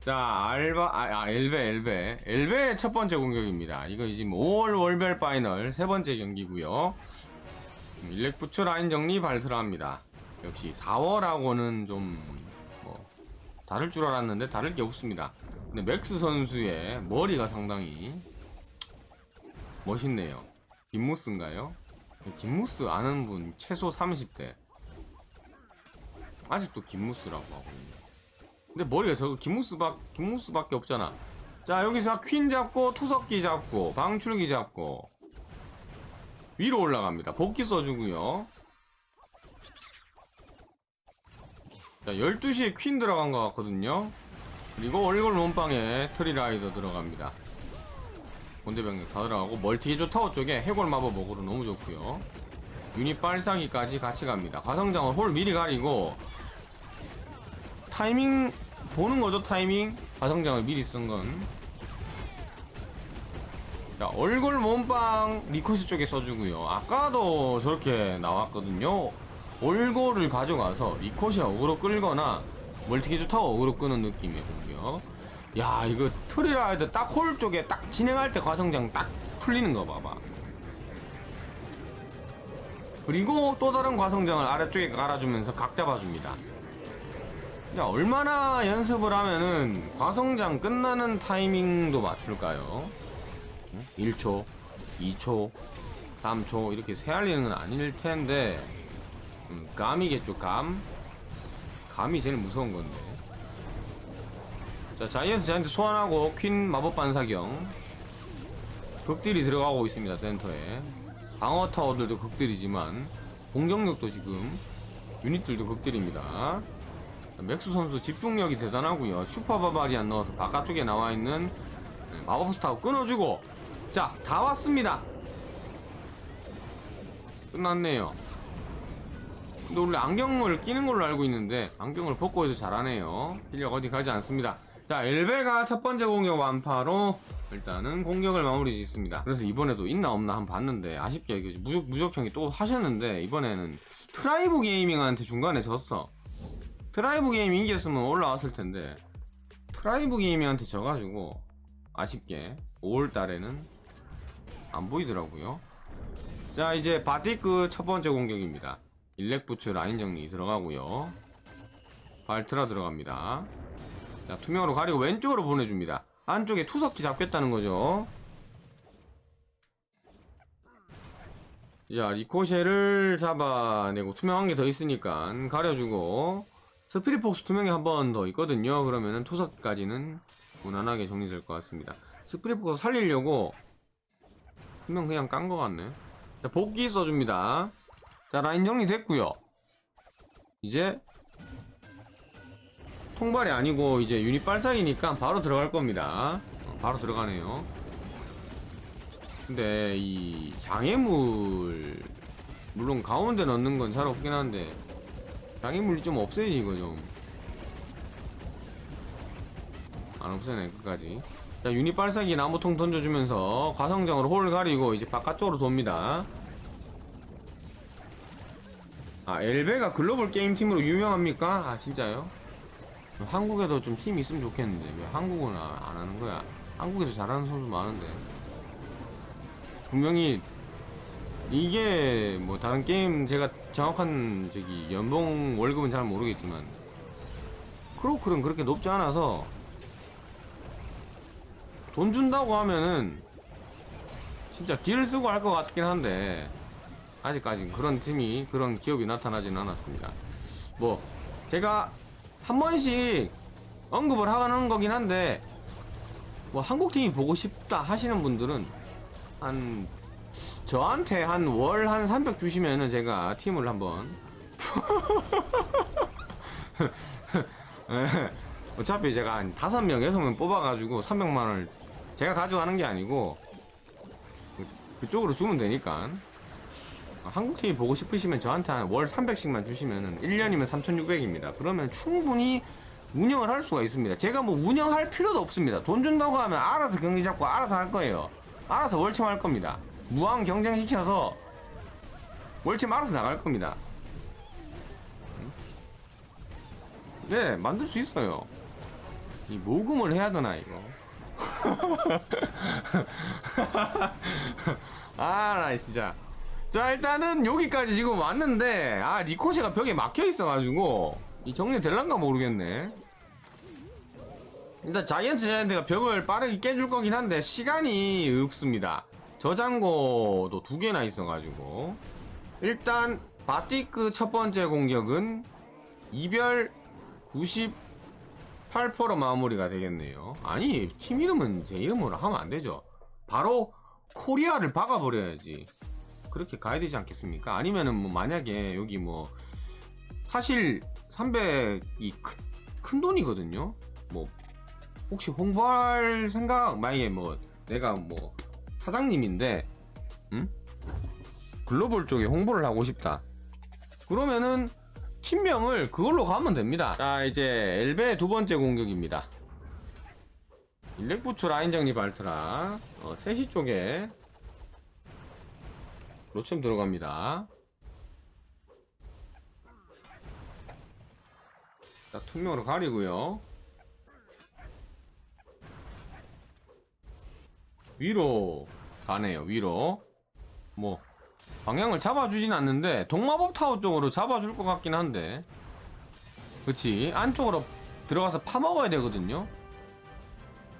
자, 알바, 아, 아, 엘베, 엘베. 엘베의 첫 번째 공격입니다. 이거 지금 5월 월별 파이널 세 번째 경기고요 음, 일렉부츠 라인 정리 발트라합니다. 역시 4월하고는 좀, 뭐, 다를 줄 알았는데 다를 게 없습니다. 근데 맥스 선수의 머리가 상당히 멋있네요. 김무스인가요? 김무스 아는 분 최소 30대. 아직도 김무스라고 하고 있네. 근데 머리가 저거 김무스밖 김무스밖에 없잖아. 자 여기서 퀸 잡고 투석기 잡고 방출기 잡고 위로 올라갑니다. 복귀 써주고요. 자 12시에 퀸 들어간 것 같거든요. 그리고 얼굴 몸빵에 트리라이더 들어갑니다. 본대병력 다 들어가고 멀티기조 타워 쪽에 해골 마법 먹으로 너무 좋고요. 유닛 빨싸기까지 같이 갑니다. 과성장은 홀 미리 가리고 타이밍 보는 거죠 타이밍 과성장을 미리 쓴 건. 자 얼굴 몸빵 리코시 쪽에 써주고요. 아까도 저렇게 나왔거든요. 얼굴을 가져가서 리코시 어그로 끌거나 멀티기조 타워 어그로 끄는 공격. 야 이거 트리라이드 딱홀 쪽에 딱 진행할 때 과성장 딱 풀리는 거 봐봐. 그리고 또 다른 과성장을 아래쪽에 깔아주면서 각 잡아줍니다. 야, 얼마나 연습을 하면은 과성장 끝나는 타이밍도 맞출까요? 1초, 2초, 3초 이렇게 세알리는 건 아닐 텐데. 음, 감이겠죠 감? 감이 제일 무서운 건데. 자 자이언트 자이언트 소환하고 퀸 마법 반사경. 극딜이 들어가고 있습니다 센터에. 방어 타워들도 극딜이지만 공격력도 지금 유닛들도 극딜입니다. 자, 맥수 선수 집중력이 대단하고요. 슈퍼바발이 안 나와서 바깥쪽에 나와 있는 네, 마법 스타워 끊어주고. 자 다 왔습니다. 끝났네요. 근데 원래 안경을 끼는 걸로 알고 있는데 안경을 벗고 해도 잘하네요. 실력 어디 가지 않습니다. 자 엘베가 첫 번째 공격 완파로 일단은 공격을 마무리 짓습니다. 그래서 이번에도 있나 없나 한번 봤는데 아쉽게 무적, 무적형이 또 하셨는데 이번에는 트라이브 게이밍한테 중간에 졌어 트라이브 게이밍 이겼으면 올라왔을 텐데 트라이브 게이밍한테 져가지고 아쉽게 5월 달에는 안 보이더라고요. 자 이제 바티크 첫 번째 공격입니다. 일렉부츠 라인 정리 들어가고요. 발트라 들어갑니다. 자 투명으로 가리고 왼쪽으로 보내줍니다. 안쪽에 투석기 잡겠다는 거죠. 자 리코쉐를 잡아내고 투명한 게 더 있으니까 가려주고 스피릿폭스 투명이 한 번 더 있거든요. 그러면은 투석까지는 무난하게 정리될 것 같습니다. 스피릿폭스 살리려고 투명 그냥 깐 것 같네. 자 복귀 써줍니다. 자 라인 정리 됐고요. 이제 통발이 아니고 이제 유닛 발사기니까 바로 들어갈 겁니다. 어, 바로 들어가네요. 근데 이 장애물 물론 가운데 넣는 건 잘 없긴 한데 장애물이 좀 없애야지 이거 좀안 없애네 끝까지 자 유닛 발사기 나무통 던져주면서 과성장으로 홀을 가리고 이제 바깥쪽으로 돕니다 아 엘베가 글로벌 게임팀으로 유명합니까? 아 진짜요? 한국에도 좀 팀이 있으면 좋겠는데 왜 한국은 아- 안 하는 거야? 한국에도 잘하는 선수 많은데 분명히 이게 뭐 다른 게임 제가 정확한 저기 연봉 월급은 잘 모르겠지만 크로클은 그렇게 높지 않아서 돈 준다고 하면은 진짜 길을 쓰고 할 것 같긴 한데 아직까지 그런 팀이 그런 기업이 나타나진 않았습니다. 뭐 제가 한 번씩 언급을 하는 거긴 한데 뭐 한국 팀이 보고 싶다 하시는 분들은 한 저한테 한 월 한 300 주시면은 제가 팀을 한번 예. 어차피 제가 한 5명, 6명 뽑아가지고 300만 원을 제가 가져가는 게 아니고 그- 그쪽으로 주면 되니까 한국팀이 보고 싶으시면 저한테 한 월 300씩만 주시면은 1년이면 3,600입니다. 그러면 충분히 운영을 할 수가 있습니다. 제가 뭐 운영할 필요도 없습니다. 돈 준다고 하면 알아서 경기 잡고 알아서 할 거예요. 알아서 월참 할 겁니다. 무한 경쟁시켜서 월참 알아서 나갈 겁니다. 네, 만들 수 있어요. 이 모금을 해야 되나 이거 아 나 진짜 자 일단은 여기까지 지금 왔는데 아 리코시가 벽에 막혀 있어가지고 이 정리 될란가 모르겠네 일단 자이언트 자이언트가 벽을 빠르게 깨줄 거긴 한데 시간이 없습니다 저장고도 두 개나 있어가지고. 일단 바티크 첫 번째 공격은 이별 98%로 마무리가 되겠네요. 아니 팀 이름은 제 이름으로 하면 안 되죠. 바로 코리아를 박아버려야지. 그렇게 가야 되지 않겠습니까? 아니면은 뭐 만약에 여기 뭐 사실 300이 큰, 큰 돈이거든요. 뭐 혹시 홍보할 생각? 만약에 뭐 내가 뭐 사장님인데 음? 글로벌 쪽에 홍보를 하고 싶다. 그러면은 팀명을 그걸로 가면 됩니다. 자 이제 엘베 두 번째 공격입니다. 일렉부츠 라인 정리 발트라 어, 3시 쪽에 로챔 들어갑니다. 자, 투명으로 가리고요. 위로 가네요. 위로. 뭐 방향을 잡아주진 않는데 동마법 타워 쪽으로 잡아줄 것 같긴 한데. 그치 안쪽으로 들어가서 파먹어야 되거든요.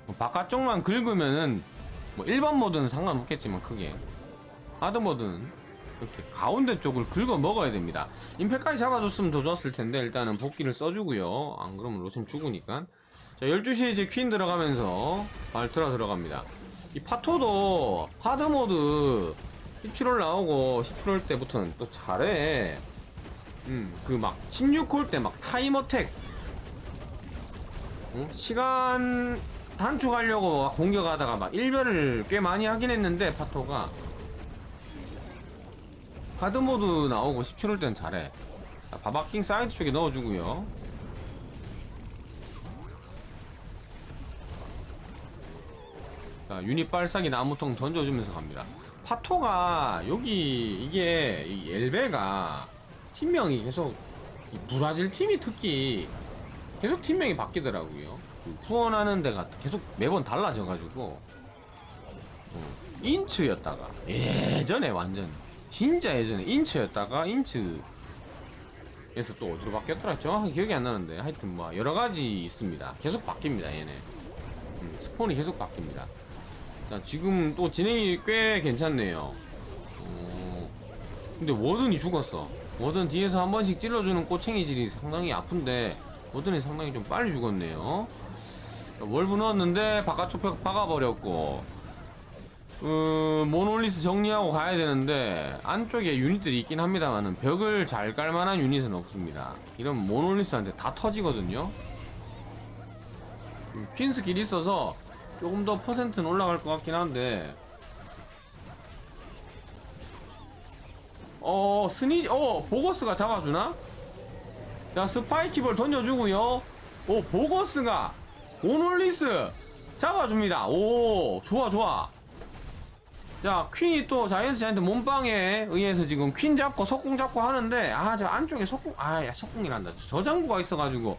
뭐 바깥쪽만 긁으면은 뭐 일반 모드는 상관없겠지만 크게 하드 모드는 이렇게 가운데 쪽을 긁어 먹어야 됩니다. 임팩까지 잡아줬으면 더 좋았을 텐데 일단은 복귀를 써주고요. 안 그러면 로템 죽으니까. 자 12시에 이제 퀸 들어가면서 발트라 들어갑니다. 이 파토도 하드모드 17월 나오고 17월 때부터는 또 잘해. 음, 그 막 16홀 때 막 타임어택 어? 시간 단축하려고 공격하다가 막 일별을 꽤 많이 하긴 했는데 파토가 하드모드 나오고 17월 때는 잘해 자, 바바킹 사이드 쪽에 넣어주고요 자 유닛 발사기 나무통 던져주면서 갑니다. 파토가 여기 이게 이 엘베가 팀명이 계속 이 브라질 팀이 특히 계속 팀명이 바뀌더라고요. 그 후원하는 데가 계속 매번 달라져가지고 어, 인츠였다가 예전에 완전 진짜 예전에 인츠였다가 인츠에서 또 어디로 바뀌었더라? 정확하게 기억이 안 나는데 하여튼 뭐 여러 가지 있습니다. 계속 바뀝니다 얘네. 음, 스폰이 계속 바뀝니다 자 지금 또 진행이 꽤 괜찮네요 어, 근데 워든이 죽었어 워든 뒤에서 한 번씩 찔러주는 꼬챙이질이 상당히 아픈데 워든이 상당히 좀 빨리 죽었네요 자, 월브 넣었는데 바깥쪽 벽 박아버렸고 어, 모놀리스 정리하고 가야 되는데 안쪽에 유닛들이 있긴 합니다만은 벽을 잘 깔만한 유닛은 없습니다. 이런 모놀리스한테 다 터지거든요. 음, 퀸 스킬 있어서 조금 더 퍼센트는 올라갈 것 같긴 한데 어 스니 어 보거스가 잡아주나? 자 스파이키볼 던져주고요. 오 보거스가 모놀리스 잡아줍니다. 오 좋아 좋아. 자 퀸이 또 자이언트 자이언트 몸빵에 의해서 지금 퀸 잡고 석궁 잡고 하는데 아 저 안쪽에 석궁 아야 석궁이란다 저장구가 있어가지고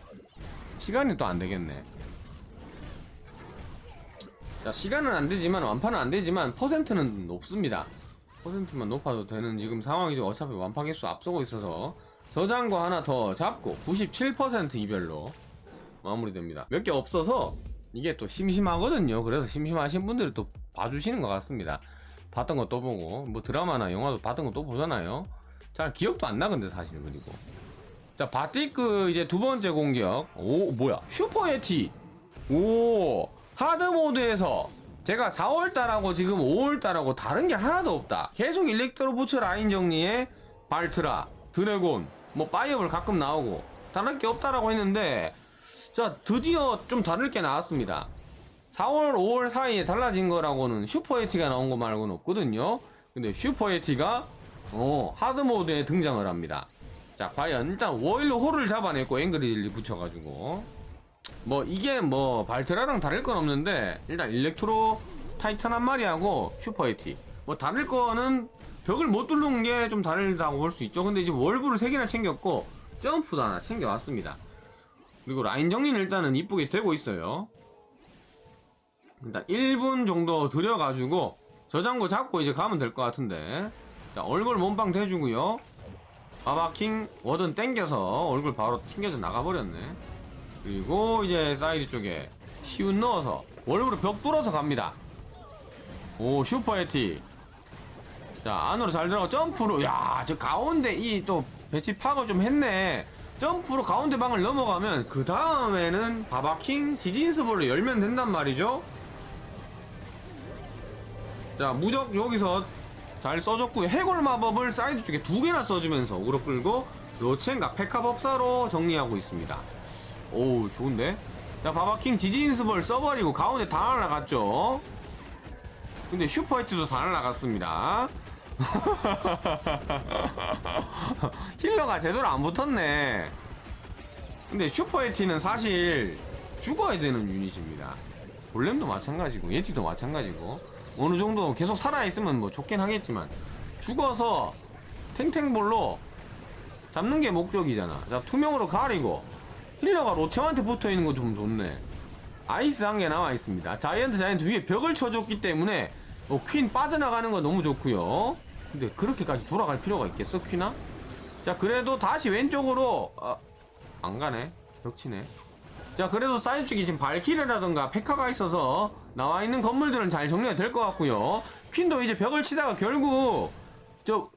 시간이 또 안되겠네 자 시간은 안되지만 완파는 안되지만 퍼센트는 높습니다. 퍼센트만 높아도 되는 지금 상황이죠 어차피 완파 개수 앞서고 있어서 저장고 하나 더 잡고 97% 이별로 마무리됩니다. 몇 개 없어서 이게 또 심심하거든요. 그래서 심심하신 분들이 또 봐주시는 것 같습니다. 봤던 거 또 보고 뭐 드라마나 영화도 봤던 거 또 보잖아요. 잘 기억도 안 나 근데 사실 그리고. 자 바티크 이제 두 번째 공격. 오 뭐야? 슈퍼 에티. 오 하드 모드에서 제가 4월달하고 지금 5월달하고 다른 게 하나도 없다 계속 일렉트로 부츠 라인 정리에 발트라 드래곤 뭐 파이어볼 가끔 나오고 다른 게 없다라고 했는데 자 드디어 좀 다를 게 나왔습니다 4월, 5월 사이에 달라진 거라고는 슈퍼 에티가 나온 거 말고는 없거든요. 근데 슈퍼 에티가 어, 하드 모드에 등장을 합니다. 자, 과연 일단 워일로 홀을 잡아냈고 앵그리를 붙여가지고 뭐 이게 뭐 발트라랑 다를 건 없는데 일단 일렉트로 타이탄 한 마리하고 슈퍼 에티 뭐 다를 거는 벽을 못 뚫는 게 좀 다르다고 볼 수 있죠. 근데 이제 월브를 3개나 챙겼고 점프도 하나 챙겨왔습니다. 그리고 라인 정리는 일단은 이쁘게 되고 있어요. 일단 1분 정도 들여가지고 저장고 잡고 이제 가면 될 것 같은데 자 얼굴 몸빵 대주고요 바바킹 워든 땡겨서 얼굴 바로 튕겨져 나가버렸네 그리고 이제 사이드 쪽에 시운 넣어서 얼굴을 벽 뚫어서 갑니다. 오 슈퍼 에티. 자 안으로 잘 들어가 점프로. 야 저 가운데 이 또 배치 파고 좀 했네. 점프로 가운데 방을 넘어가면 그 다음에는 바바킹 지진스볼을 열면 된단 말이죠. 자 무적 여기서 잘 써줬고요 해골 마법을 사이드 쪽에 두 개나 써주면서 어그로 끌고 로첸과 페카 법사로 정리하고 있습니다 오 좋은데? 자 바바킹 지진스볼 써버리고 가운데 다 날라갔죠? 근데 슈퍼히트도 다 날라갔습니다. 힐러가 제대로 안 붙었네. 근데 슈퍼히트는 사실 죽어야 되는 유닛입니다. 볼렘도 마찬가지고 예티도 마찬가지고. 어느 정도 계속 살아있으면 뭐 좋긴 하겠지만 죽어서 탱탱볼로 잡는 게 목적이잖아. 자 투명으로 가리고 힐러가 로체한테 붙어있는 거좀 좋네. 아이스 한 개 남아있습니다. 자이언트 자이언트 위에 벽을 쳐줬기 때문에 어, 퀸 빠져나가는 거 너무 좋고요. 근데 그렇게까지 돌아갈 필요가 있겠어 퀸아? 자 그래도 다시 왼쪽으로 아, 안 가네. 벽치네. 자 그래도 사이드 쪽이 지금 발키르라던가 페카가 있어서 나와 있는 건물들은 잘 정리가 될 것 같고요. 퀸도 이제 벽을 치다가 결국 저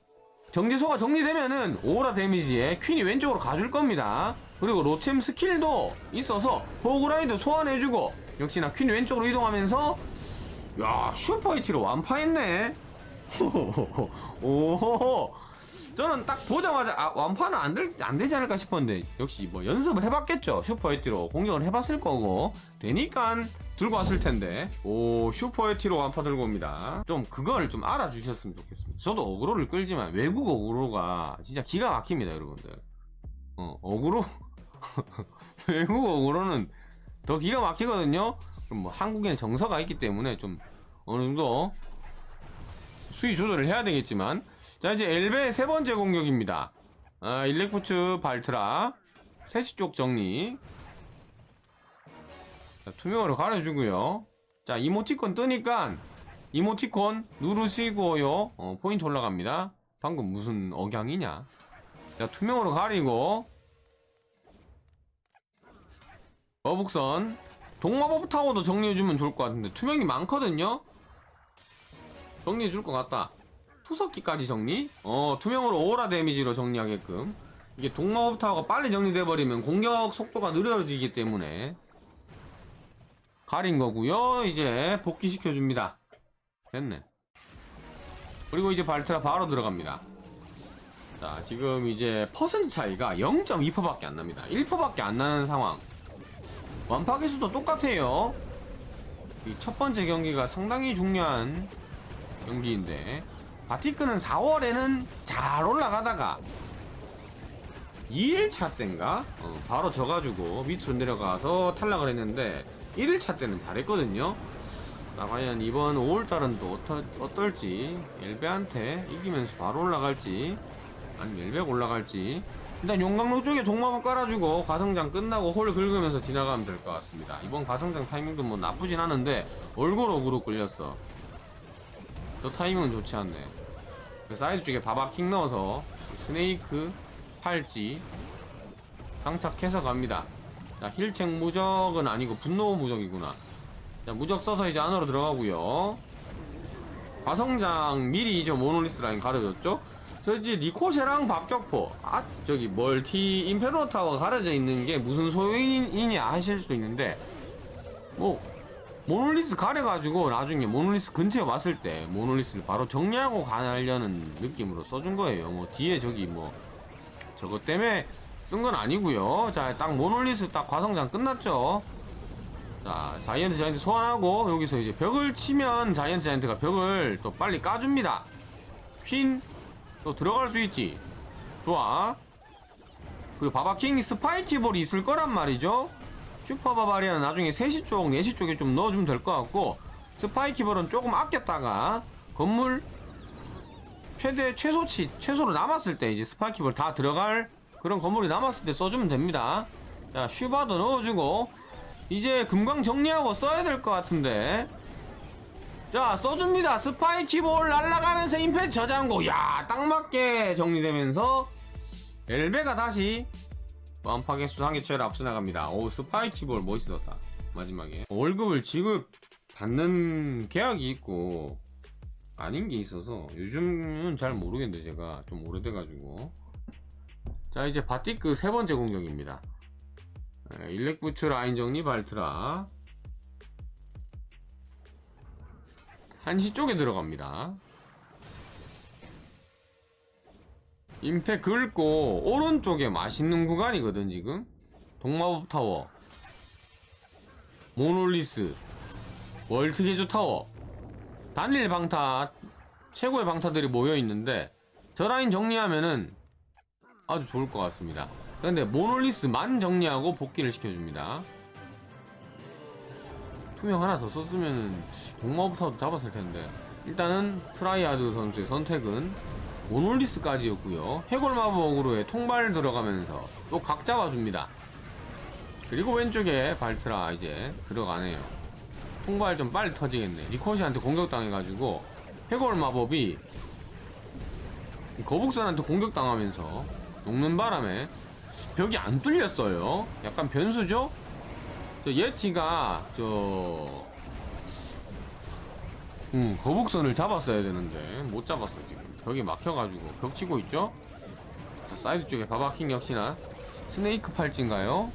정지소가 정리되면은 오라 데미지에 퀸이 왼쪽으로 가줄 겁니다 그리고 로챔 스킬도 있어서 호그라이도 소환해주고 역시나 퀸이 왼쪽으로 이동하면서 야 슈퍼히트로 완파했네. 오호호 저는 딱 보자마자 아 완파는 안, 될, 안 되지 않을까 싶었는데 역시 뭐 연습을 해봤겠죠. 슈퍼에티로 공격을 해봤을 거고. 되니까 들고 왔을 텐데. 오 슈퍼에티로 완파 들고 옵니다. 좀 그걸 좀 알아주셨으면 좋겠습니다. 저도 어그로를 끌지만 외국 어그로가 진짜 기가 막힙니다 여러분들. 어 어그로 외국 어그로는 더 기가 막히거든요. 그럼 뭐 한국에는 정서가 있기 때문에 좀 어느 정도 수위 조절을 해야 되겠지만. 자 이제 엘베의 세 번째 공격입니다. 아, 일렉푸츠 발트라. 3시 쪽 정리. 자, 투명으로 가려주고요. 자 이모티콘 뜨니까 이모티콘 누르시고요. 어, 포인트 올라갑니다. 방금 무슨 억양이냐. 자 투명으로 가리고 거북선. 동마법 타워도 정리해주면 좋을 것 같은데 투명이 많거든요? 정리해줄 것 같다. 투석기까지 정리? 어 투명으로 오라 데미지로 정리하게끔. 이게 동마법 타워가 빨리 정리돼버리면 공격 속도가 느려지기 때문에. 가린 거고요. 이제 복귀시켜줍니다. 됐네. 그리고 이제 발트라 바로 들어갑니다. 자 지금 이제 퍼센트 차이가 0.2%밖에 안 납니다. 1%밖에 안 나는 상황 완파 개수도 똑같아요. 이 첫 번째 경기가 상당히 중요한 경기인데 바티크는 4월에는 잘 올라가다가 2일차 때인가? 어, 바로 져가지고 밑으로 내려가서 탈락을 했는데 1일차 때는 잘했거든요. 나 과연 이번 5월달은 또 어떠, 어떨지 엘베한테 이기면서 바로 올라갈지 아니면 엘베가 올라갈지 일단 용광로 쪽에 동마법 깔아주고 가성장 끝나고 홀 긁으면서 지나가면 될 것 같습니다. 이번 가성장 타이밍도 뭐 나쁘진 않은데 얼굴 어그로 끌렸어. 저 타이밍은 좋지 않네. 그 사이드 쪽에 바바킹 넣어서 스네이크 팔찌 장착해서 갑니다. 자 힐책 무적은 아니고 분노 무적이구나. 자 무적 써서 이제 안으로 들어가고요. 과성장 미리 이제 모노리스 라인 가려줬죠 저 이제 리코쉐랑 박격포 아 저기 멀티 임페로 타워 가려져 있는 게 무슨 소용이냐 하실 수도 있는데 뭐 모놀리스 가려가지고 나중에 모놀리스 근처에 왔을 때 모놀리스를 바로 정리하고 가려는 느낌으로 써준 거예요. 뭐 뒤에 저기 뭐 저것 때문에 쓴 건 아니고요. 자, 딱 모놀리스 딱 과성장 끝났죠. 자, 자이언트 자이언트 소환하고 여기서 이제 벽을 치면 자이언트 자이언트가 벽을 또 빨리 까줍니다. 퀸 또 들어갈 수 있지. 좋아. 그리고 바바킹 스파이키볼이 있을 거란 말이죠. 슈퍼 바바리아는 나중에 3시 쪽, 4시 쪽에 좀 넣어주면 될 것 같고 스파이키볼은 조금 아꼈다가 건물 최대 최소치 최소로 남았을 때 이제 스파이키볼 다 들어갈 그런 건물이 남았을 때 써주면 됩니다 자 슈바도 넣어주고 이제 금강 정리하고 써야 될 것 같은데 자 써줍니다. 스파이 키볼 날아가면서 임팩 저장고. 야 딱 맞게 정리되면서 엘베가 다시 완파 개수 한개 최를 앞서 나갑니다. 오 스파이 키볼 멋있었다. 마지막에. 월급을 지급 받는 계약이 있고 아닌 게 있어서 요즘은 잘 모르겠는데 제가 좀 오래돼가지고. 자 이제 바티크 세 번째 공격입니다. 네, 일렉부츠 라인 정리 발트라 한시 쪽에 들어갑니다. 임팩 긁고 오른쪽에 맛있는 구간이거든 지금. 동마법 타워. 모놀리스. 월트 개조 타워. 단일 방타 최고의 방타들이 모여 있는데 저 라인 정리하면은 아주 좋을 것 같습니다. 근데 모놀리스만 정리하고 복귀를 시켜줍니다. 투명 하나 더 썼으면은 동마부터도 잡았을 텐데 일단은 트라이아드 선수의 선택은 모놀리스까지였고요. 해골 마법으로의 통발 들어가면서 또 각 잡아줍니다. 그리고 왼쪽에 발트라 이제 들어가네요. 통발 좀 빨리 터지겠네. 리코시한테 공격당해가지고 해골 마법이 거북선한테 공격당하면서 녹는 바람에 벽이 안 뚫렸어요. 약간 변수죠? 저 예티가 저 음, 거북선을 잡았어야 되는데 못 잡았어 지금. 벽이 막혀가지고. 벽 치고 있죠? 자, 사이드 쪽에 바바킹 역시나. 스네이크 팔찌인가요?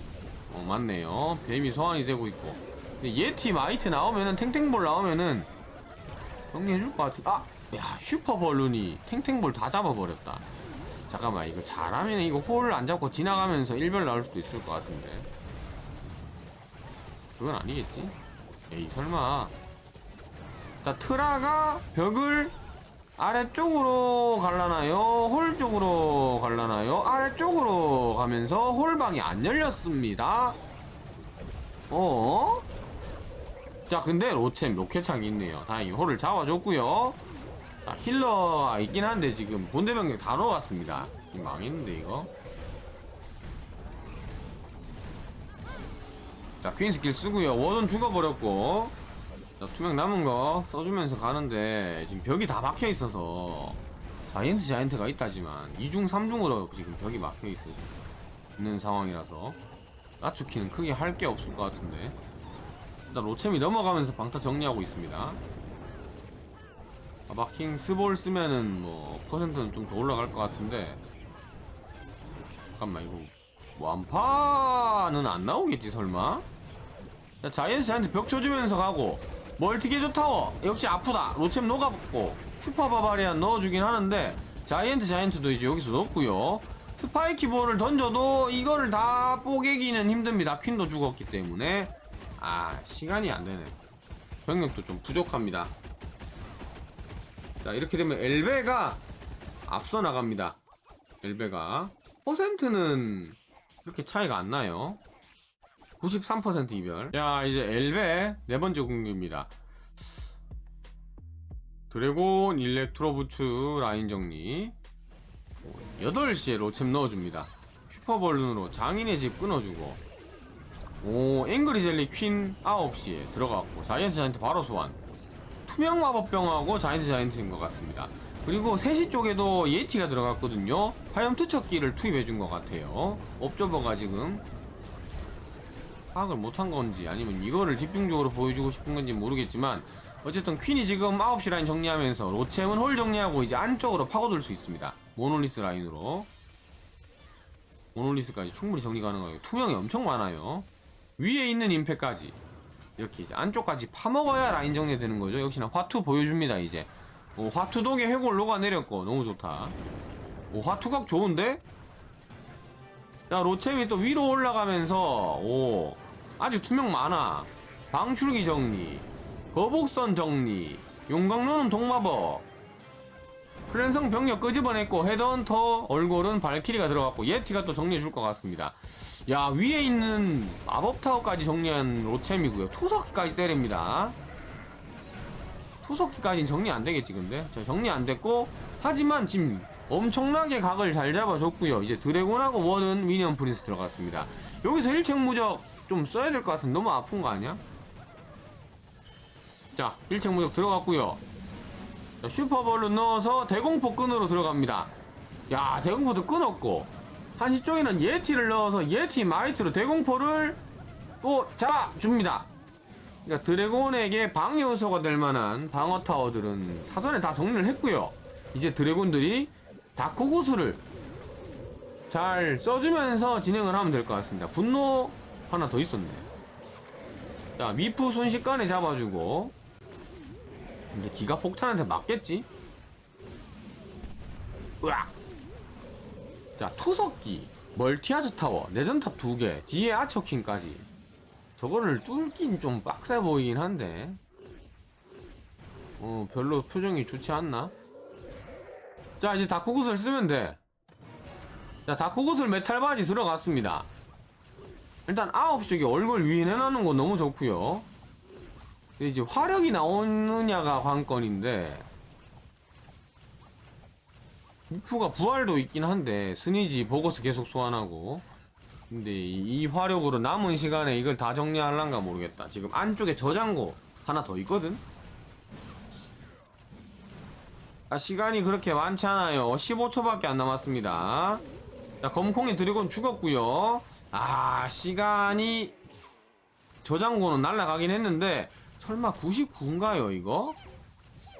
어 맞네요. 뱀이 소환이 되고 있고. 예티 마이트 나오면은 탱탱볼 나오면은 정리해줄 것 같아. 아! 야 슈퍼 벌룬이 탱탱볼 다 잡아버렸다. 잠깐만 이거 잘하면 이거 홀을 안 잡고 지나가면서 일별 나올 수도 있을 것 같은데 그건 아니겠지? 에이 설마 자 트라가 벽을 아래쪽으로 갈라나요? 홀 쪽으로 갈라나요? 아래쪽으로 가면서 홀방이 안 열렸습니다 어? 자 근데 로챔 로켓창이 있네요 다행히 홀을 잡아줬고요 자, 힐러가 있긴 한데 지금 본대 병력 다 넣어갔습니다 망했는데 이거 자 퀸 스킬 쓰고요. 워든 죽어버렸고. 자, 투명 남은 거 써주면서 가는데 지금 벽이 다 막혀 있어서 자이언트 자이언트가 있다지만 2중 3중으로 지금 벽이 막혀 있어 있는 상황이라서 나추키는 크게 할 게 없을 것 같은데. 일단 로챔이 넘어가면서 방타 정리하고 있습니다. 아, 마킹 스볼 쓰면은 뭐 퍼센트는 좀 더 올라갈 것 같은데. 잠깐만 이거 완파는 안 나오겠지 설마? 자, 자이언트한테 벽 쳐주면서 가고 멀티게조 타워. 역시 아프다. 로챔 녹아붙고 슈퍼 바바리안 넣어주긴 하는데 자이언트 자이언트도 이제 여기서 넣었고요. 스파이키볼을 던져도 이거를 다 뽀개기는 힘듭니다. 퀸도 죽었기 때문에. 아 시간이 안되네. 병력도 좀 부족합니다. 자 이렇게 되면 엘베가 앞서 나갑니다. 엘베가 퍼센트는 그렇게 차이가 안 나요 93% 이별. 야, 이제 엘베 네 번째 공격입니다. 드래곤 일렉트로부츠 라인 정리. 8시에 로챔 넣어줍니다. 슈퍼벌룬으로 장인의 집 끊어주고. 오, 앵그리 젤리 퀸 9시에 들어갔고, 자이언트 자이언트 바로 소환. 투명 마법병하고 자이언트 자이언트인 것 같습니다. 그리고 3시 쪽에도 예티가 들어갔거든요. 화염 투척기를 투입해준 것 같아요. 옵저버가 지금 파악을 못한 건지 아니면 이거를 집중적으로 보여주고 싶은 건지 모르겠지만 어쨌든 퀸이 지금 9시 라인 정리하면서 로챔은 홀 정리하고 이제 안쪽으로 파고들 수 있습니다. 모놀리스 라인으로. 모놀리스까지 충분히 정리 가능하고 투명이 엄청 많아요. 위에 있는 임팩까지 이렇게 이제 안쪽까지 파먹어야 라인 정리되는 거죠. 역시나 화투 보여줍니다 이제 오, 화투 독에 해골 녹아내렸고. 너무 좋다. 오 화투각 좋은데? 야 로챔이 또 위로 올라가면서 오 아직 투명 많아. 방출기 정리 거북선 정리 용광로는 동마법. 클랜성 병력 끄집어냈고 헤드헌터 얼굴은 발키리가 들어갔고 예티가 또 정리해줄 것 같습니다. 야 위에 있는 마법타워까지 정리한 로챔이고요. 투석기까지 때립니다 투석기까지는 정리 안 되겠지 근데 저 정리 안 됐고 하지만 지금 엄청나게 각을 잘 잡아줬고요 이제 드래곤하고 워든 미니언 프린스 들어갔습니다 여기서 일체 무적 좀 써야 될 것 같은 너무 아픈 거 아니야? 자, 일체 무적 들어갔고요. 자, 슈퍼볼로 넣어서 대공포 끈으로 들어갑니다. 야, 대공포도 끊었고 한시 쪽에는 예티를 넣어서 예티 마이트로 대공포를 또 잡아줍니다. 그러니까 드래곤에게 방해 요소가 될 만한 방어 타워들은 사전에 다 정리를 했고요. 이제 드래곤들이 다크구슬을 잘 써주면서 진행을 하면 될 것 같습니다. 분노 하나 더 있었네. 자, 미프 순식간에 잡아주고 이제 기가 폭탄한테 맞겠지? 으악! 자, 투석기, 멀티아즈 타워, 내전탑 두 개, 뒤에 아처킹까지. 저거를 뚫긴 좀 빡세 보이긴 한데. 어, 별로 표정이 좋지 않나? 자, 이제 다크굿을 쓰면 돼. 자, 다크굿을 메탈 바지 들어갔습니다. 일단 9시 쪽에 얼굴 위인해놓는 거 너무 좋고요 이제 화력이 나오느냐가 관건인데 우프가 부활도 있긴 한데 스니지 보고서 계속 소환하고 근데 이, 이 화력으로 남은 시간에 이걸 다 정리할란가 모르겠다. 지금 안쪽에 저장고 하나 더 있거든? 아 시간이 그렇게 많지 않아요. 15초밖에 안 남았습니다. 자 검콩이 드래곤 죽었고요. 아 시간이 저장고는 날라가긴 했는데 설마 99인가요 이거?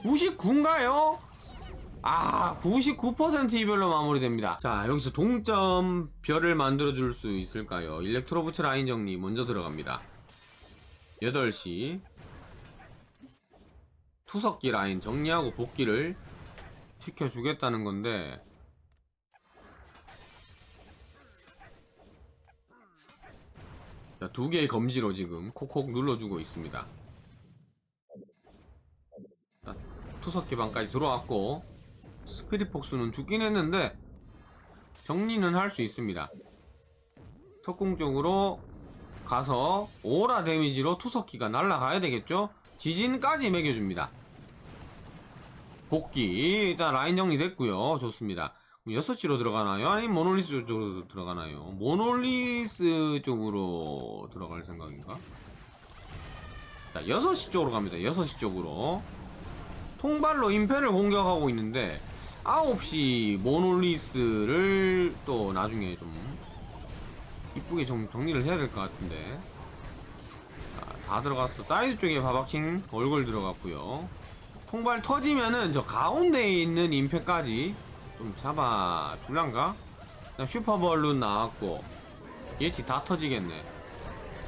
99인가요? 아, 99% 이별로 마무리됩니다. 자, 여기서 동점 별을 만들어 줄 수 있을까요? 일렉트로부츠 라인 정리 먼저 들어갑니다. 8시. 투석기 라인 정리하고 복귀를 시켜주겠다는 건데, 자, 두 개의 검지로 지금 콕콕 눌러주고 있습니다. 자, 투석 기반까지 들어왔고, 스피릿 폭스는 죽긴 했는데 정리는 할 수 있습니다. 특공 쪽으로 가서 오라 데미지로 투석기가 날아가야 되겠죠? 지진까지 매겨줍니다. 복귀 일단 라인 정리됐고요. 좋습니다. 6시로 들어가나요? 아니면 모놀리스 쪽으로 들어가나요? 모놀리스 쪽으로 들어갈 생각인가? 자, 6시 쪽으로 갑니다. 6시 쪽으로. 통발로 임페를 공격하고 있는데 9시 모놀리스를 또 나중에 좀 이쁘게 좀 정리를 해야 될 것 같은데. 자, 다 들어갔어. 사이드 쪽에 바바킹 얼굴 들어갔고요. 통발 터지면은 저 가운데에 있는 임페까지 좀 잡아줄란가? 슈퍼벌룬 나왔고. 예티 다 터지겠네.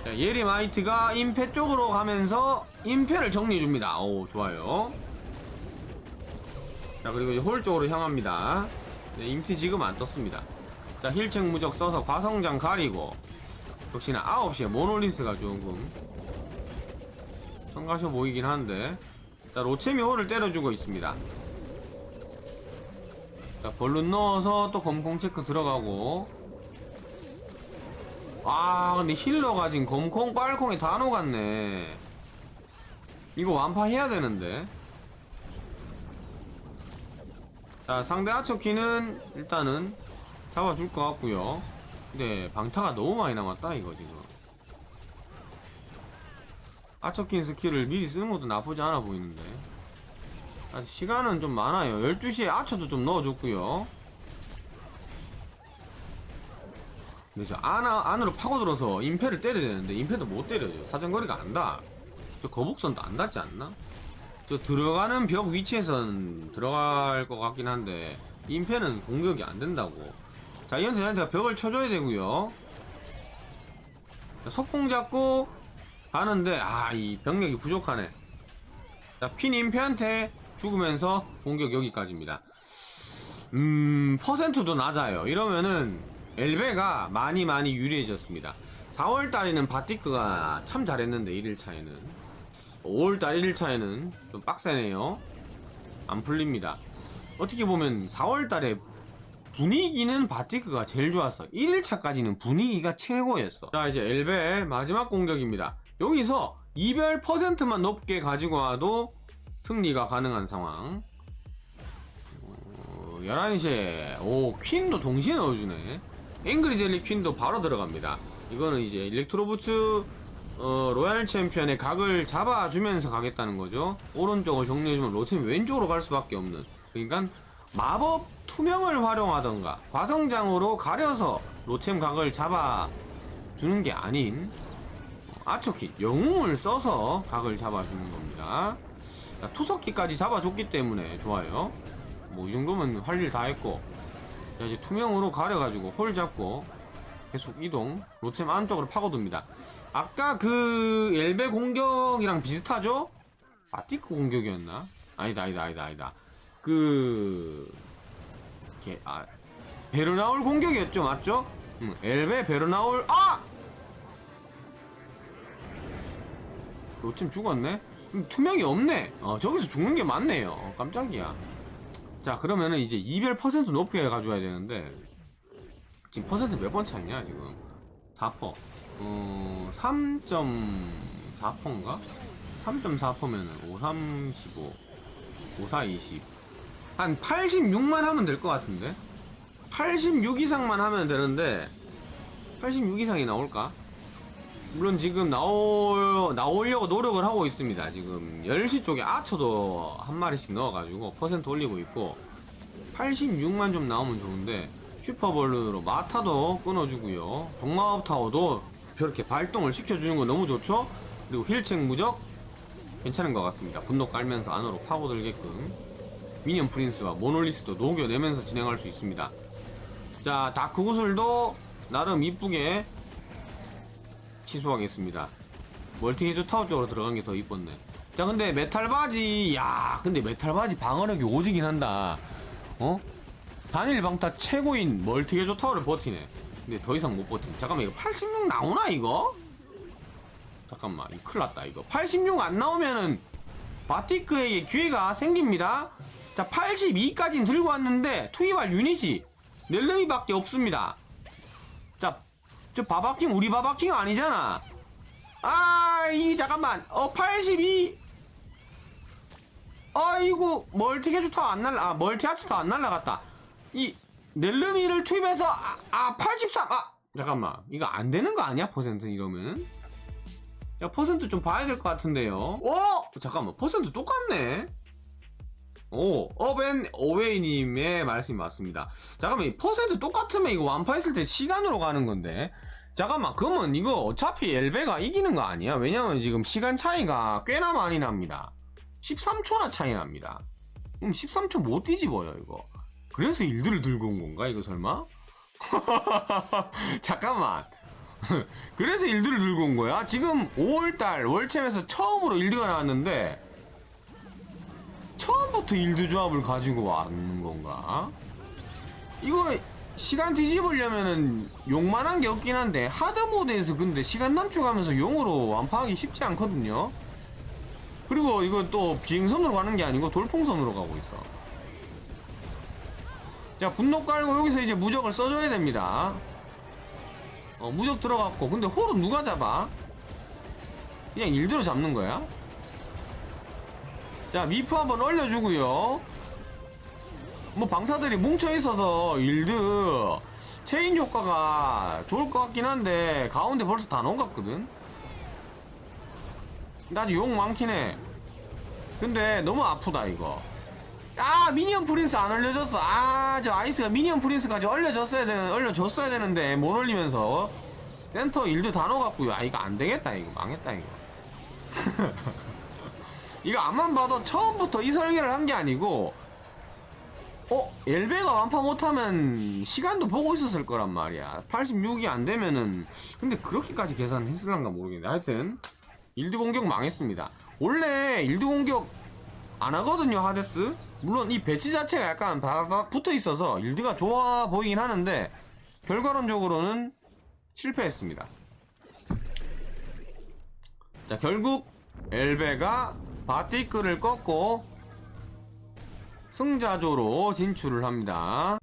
자, 예리마이트가 임페 쪽으로 가면서 임페를 정리해줍니다. 오 좋아요 자 그리고 이제 홀 쪽으로 향합니다. 네, 임티 지금 안 떴습니다. 자 힐책 무적 써서 과성장 가리고 역시나 9시에 모놀리스가 조금 성가셔 보이긴 한데 자 로체미 홀을 때려주고 있습니다. 자 벌룬 넣어서 또 검콩 체크 들어가고. 아 근데 힐러가 지금 검콩 빨콩에 다 녹았네. 이거 완파해야 되는데 자 상대 아처키는 일단은 잡아줄 것 같고요. 근데 방타가 너무 많이 남았다 이거 지금. 아처킨 스킬을 미리 쓰는 것도 나쁘지 않아 보이는데. 아직 시간은 좀 많아요. 12시에 아처도 좀 넣어줬고요. 근데 저 안, 안으로 파고들어서 임페를 때려야 되는데 임페도 못 때려요. 사정거리가 안다 저 거북선도 안 닿지 않나? 저 들어가는 벽 위치에선 들어갈 것 같긴 한데 임페는 공격이 안 된다고. 자이언트 한테가 벽을 쳐줘야 되고요. 석공 잡고 가는데 아 이 병력이 부족하네. 자퀸 임페한테 죽으면서 공격 여기까지입니다. 음 퍼센트도 낮아요. 이러면은 엘베가 많이 많이 유리해졌습니다. 4월달에는 바티크가 참 잘했는데 1일차에는 5월달 1일차에는 좀 빡세네요. 안 풀립니다. 어떻게 보면 4월달에 분위기는 바티크가 제일 좋았어. 1일차까지는 분위기가 최고였어. 자 이제 엘베 마지막 공격입니다. 여기서 이별 퍼센트만 높게 가지고 와도 승리가 가능한 상황. 어, 11시에. 오 퀸도 동시에 넣어주네. 앵그리 젤리 퀸도 바로 들어갑니다. 이거는 이제 일렉트로부츠 어, 로얄 챔피언의 각을 잡아주면서 가겠다는 거죠. 오른쪽을 정리해주면 로템이 왼쪽으로 갈 수밖에 없는. 그러니까 마법 투명을 활용하던가 과성장으로 가려서 로챔 각을 잡아주는 게 아닌 아초키 영웅을 써서 각을 잡아주는 겁니다. 자, 투석기까지 잡아줬기 때문에 좋아요. 뭐 이 정도면 할 일 다 했고 자, 이제 투명으로 가려가지고 홀 잡고 계속 이동 로챔 안쪽으로 파고듭니다. 아까 그 엘베 공격이랑 비슷하죠? 바티크 공격이었나? 아니다 아니다 아니다 아니다 그... 게, 아 베르나울 공격이었죠 맞죠? 응, 엘베 베르나울 아! 로팀 죽었네? 음, 투명이 없네 어 저기서 죽는 게 맞네요 어, 깜짝이야 자 그러면은 이제 이별 퍼센트 높게 가져야 되는데 지금 퍼센트 몇 번 차이냐 지금 4퍼 어 3.4퍼인가? 3.4퍼면은 5, 3, 15 5, 4, 20 한 86만 하면 될 것 같은데 86 이상만 하면 되는데 86 이상이 나올까? 물론 지금 나올, 나오려고 노력을 하고 있습니다. 지금 10시 쪽에 아처도 한 마리씩 넣어가지고 퍼센트 올리고 있고 86만 좀 나오면 좋은데 슈퍼볼루로 마타도 끊어주고요. 동마법 타워도 저렇게 발동을 시켜주는 거 너무 좋죠? 그리고 힐책 무적 괜찮은 것 같습니다. 분노 깔면서 안으로 파고들게끔 미니언 프린스와 모놀리스도 녹여내면서 진행할 수 있습니다. 자 다크 구슬도 나름 이쁘게 취소하겠습니다. 멀티게이저 타워 쪽으로 들어간 게 더 이뻤네. 자, 근데 메탈 바지, 야, 근데 메탈 바지 방어력이 오지긴 한다. 어? 단일 방타 최고인 멀티게이저 타워를 버티네. 근데 더 이상 못 버티네. 잠깐만, 이거 86 나오나, 이거? 잠깐만, 이거 큰일 났다, 이거. 86 안 나오면은 바티크에게 기회가 생깁니다. 자, 82까지는 들고 왔는데 투입할 유닛이 넬름이 밖에 없습니다. 자, 저 바바킹 우리 바바킹 아니잖아. 아, 이 잠깐만. 어, 82. 아이고, 멀티 게주터 안 날라. 아, 멀티 아츠터 안 날라갔다. 이 넬르미를 투입해서 아, 아, 83. 아, 잠깐만. 이거 안 되는 거 아니야? 퍼센트 이러면은? 야, 퍼센트 좀 봐야 될 것 같은데요. 어? 잠깐만. 퍼센트 똑같네. 오, 어벤 오웨이님의 말씀이 맞습니다. 잠깐만, 이 퍼센트 똑같으면 이거 완파했을 때 시간으로 가는 건데. 잠깐만, 그러면 이거 어차피 엘베가 이기는 거 아니야? 왜냐면 지금 시간 차이가 꽤나 많이 납니다. 13초나 차이 납니다. 그럼 13초 못 뒤집어요, 이거. 그래서 일들을 들고 온 건가, 이거 설마? 잠깐만. 그래서 일들을 들고 온 거야? 지금 5월달 월챔에서 처음으로 일드가 나왔는데, 처음부터 일드 조합을 가지고 왔는 건가? 이거 시간 뒤집으려면은 용만한 게 없긴 한데 하드 모드에서 근데 시간 단축하면서 용으로 완파하기 쉽지 않거든요. 그리고 이거 또 비행선으로 가는 게 아니고 돌풍선으로 가고 있어. 자 분노 깔고 여기서 이제 무적을 써줘야 됩니다. 어 무적 들어갔고 근데 홀은 누가 잡아? 그냥 일대로 잡는 거야? 자 미프 한번 올려주고요 뭐 방사들이 뭉쳐있어서 일드 체인 효과가 좋을 것 같긴 한데 가운데 벌써 다 같거든 나 아직 욕 많긴 해 근데 너무 아프다 이거 아 미니언 프린스 안 올려줬어. 아 저 아이스가 미니언 프린스까지 올려줬어야 되는 올려줬어야 되는데 못 올리면서. 센터 일드 다 넣어갖고요. 아 이거 안 되겠다. 이거 망했다 이거. 이거 앞만 봐도 처음부터 이 설계를 한 게 아니고 어? 엘베가 완파 못하면 시간도 보고 있었을 거란 말이야. 86이 안 되면은. 근데 그렇게까지 계산했을란가 모르겠네. 하여튼 일드 공격 망했습니다. 원래 일드 공격 안 하거든요 하데스 물론 이 배치 자체가 약간 바닥 붙어 있어서 일드가 좋아 보이긴 하는데 결과론적으로는 실패했습니다 자 결국 엘베가 바티크를 꺾고 승자조로 진출을 합니다.